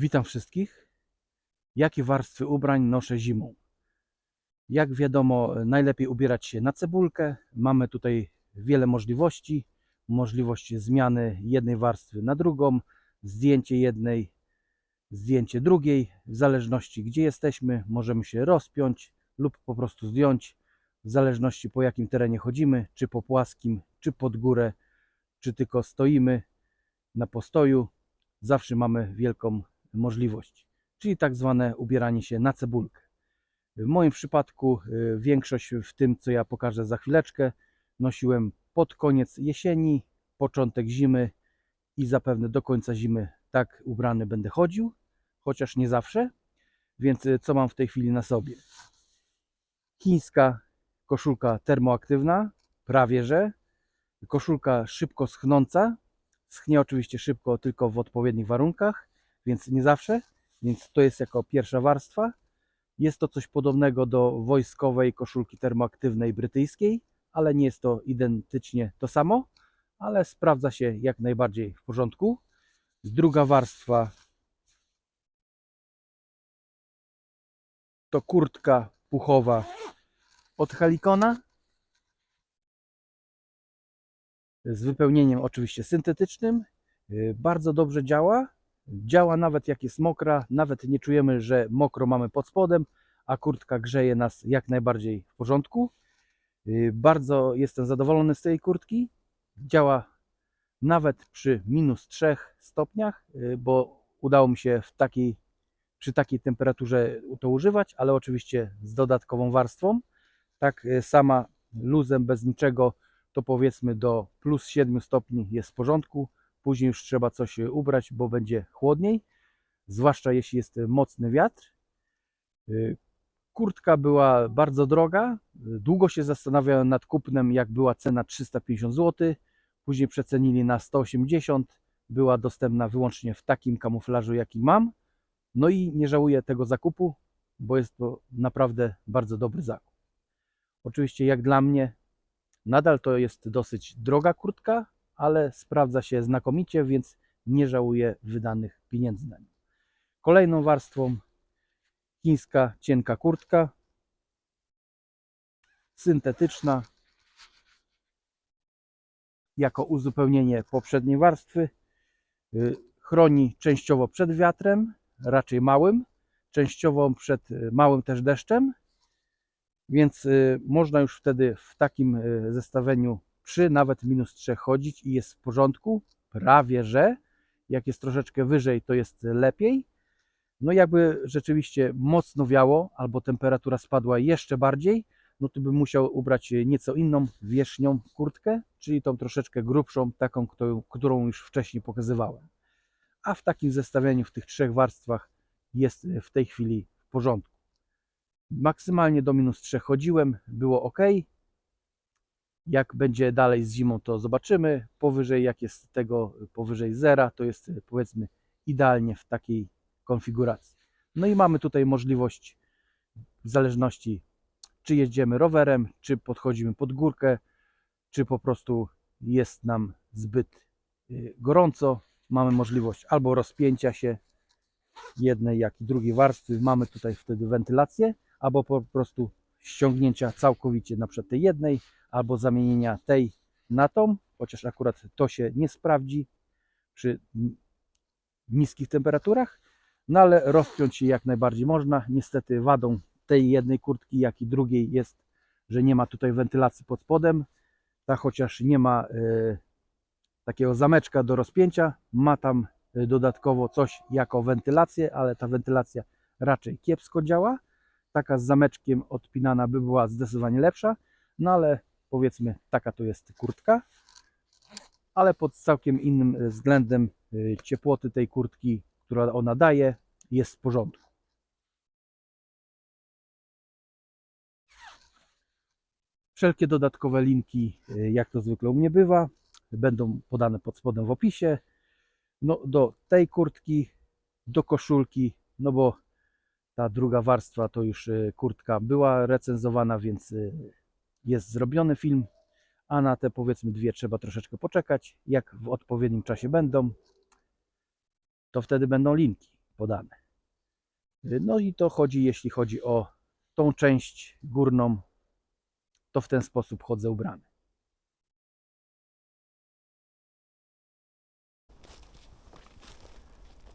Witam wszystkich. Jakie warstwy ubrań noszę zimą? Jak wiadomo, najlepiej ubierać się na cebulkę. Mamy tutaj wiele możliwości. Możliwość zmiany jednej warstwy na drugą, zdjęcie jednej, zdjęcie drugiej. W zależności gdzie jesteśmy, możemy się rozpiąć lub po prostu zdjąć. W zależności po jakim terenie chodzimy, czy po płaskim, czy pod górę, czy tylko stoimy na postoju. Zawsze mamy wielką możliwość, czyli tak zwane ubieranie się na cebulkę. W moim przypadku y, większość w tym, co ja pokażę za chwileczkę, nosiłem pod koniec jesieni, początek zimy i zapewne do końca zimy tak ubrany będę chodził, chociaż nie zawsze. Więc y, co mam w tej chwili na sobie? Chińska koszulka termoaktywna, prawie że. Koszulka szybko schnąca. Schnie oczywiście szybko, tylko w odpowiednich warunkach więc nie zawsze. Więc to jest jako pierwsza warstwa. Jest to coś podobnego do wojskowej koszulki termoaktywnej brytyjskiej, ale nie jest to identycznie to samo, ale sprawdza się jak najbardziej w porządku. Druga warstwa to kurtka puchowa od Helikona z wypełnieniem oczywiście syntetycznym. Yy, Bardzo dobrze działa. Działa nawet jak jest mokra, nawet nie czujemy, że mokro mamy pod spodem, a kurtka grzeje nas jak najbardziej w porządku. Yy, Bardzo jestem zadowolony z tej kurtki. Działa nawet przy minus 3 stopniach, yy, bo udało mi się w takiej, przy takiej temperaturze to używać, ale oczywiście z dodatkową warstwą. Tak yy, sama luzem, bez niczego, to powiedzmy do plus 7 stopni jest w porządku później już trzeba coś ubrać, bo będzie chłodniej, zwłaszcza jeśli jest mocny wiatr. Y, Kurtka była bardzo droga. Długo się zastanawiałem nad kupnem, jak była cena 350 zł. Później przecenili na 180. Była dostępna wyłącznie w takim kamuflażu, jaki mam. No i nie żałuję tego zakupu, bo jest to naprawdę bardzo dobry zakup. Oczywiście, jak dla mnie, nadal to jest dosyć droga kurtka, ale sprawdza się znakomicie, więc nie żałuję wydanych pieniędzy na nią. Kolejną warstwą chińska cienka kurtka, syntetyczna, jako uzupełnienie poprzedniej warstwy. Y, Chroni częściowo przed wiatrem, raczej małym, częściowo przed y, małym też deszczem, więc y, można już wtedy w takim zestawieniu przy nawet minus 3 chodzić i jest w porządku, prawie że. Jak jest troszeczkę wyżej, to jest lepiej. No jakby rzeczywiście mocno wiało, albo temperatura spadła jeszcze bardziej, no to bym musiał ubrać nieco inną wierzchnią kurtkę, czyli tą troszeczkę grubszą, taką, którą, już wcześniej pokazywałem. A w takim zestawieniu w tych trzech warstwach jest w tej chwili w porządku. Maksymalnie do minus 3 chodziłem, było ok. Jak będzie dalej z zimą, to zobaczymy. Powyżej, jak jest tego powyżej zera, to jest powiedzmy idealnie w takiej konfiguracji. No i mamy tutaj możliwość, w zależności czy jedziemy rowerem, czy podchodzimy pod górkę, czy po prostu jest nam zbyt y, gorąco, mamy możliwość albo rozpięcia się jednej, jak i drugiej warstwy. Mamy tutaj wtedy wentylację, albo po prostu ściągnięcia całkowicie na przykład tej jednej, albo zamienienia tej na tą, chociaż akurat to się nie sprawdzi przy niskich temperaturach, no ale rozpiąć się jak najbardziej można. Niestety wadą tej jednej kurtki, jak i drugiej jest, że nie ma tutaj wentylacji pod spodem. Ta chociaż nie ma e, takiego zameczka do rozpięcia, ma tam e, dodatkowo coś jako wentylację, ale ta wentylacja raczej kiepsko działa. Taka z zameczkiem odpinana by była zdecydowanie lepsza, no ale powiedzmy taka to jest kurtka. Ale pod całkiem innym e, względem e, ciepłoty tej kurtki, która ona daje, jest w porządku. Wszelkie dodatkowe linki, e, jak to zwykle u mnie bywa, będą podane pod spodem w opisie. No, do tej kurtki, do koszulki, no bo ta druga warstwa to już kurtka była recenzowana, więc jest zrobiony film, a na te powiedzmy dwie trzeba troszeczkę poczekać. Jak w odpowiednim czasie będą, to wtedy będą linki. podane. No i to chodzi, jeśli chodzi o tą część górną, to w ten sposób chodzę ubrany.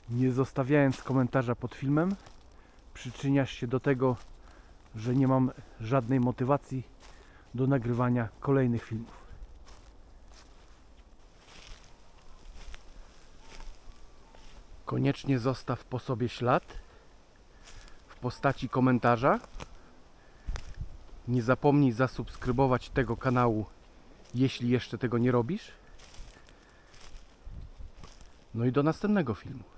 Nie zostawiając komentarza pod filmem, przyczyniasz się do tego, że nie mam żadnej motywacji do nagrywania kolejnych filmów. Koniecznie zostaw po sobie ślad w postaci komentarza. Nie zapomnij zasubskrybować tego kanału, jeśli jeszcze tego nie robisz. No i do następnego filmu.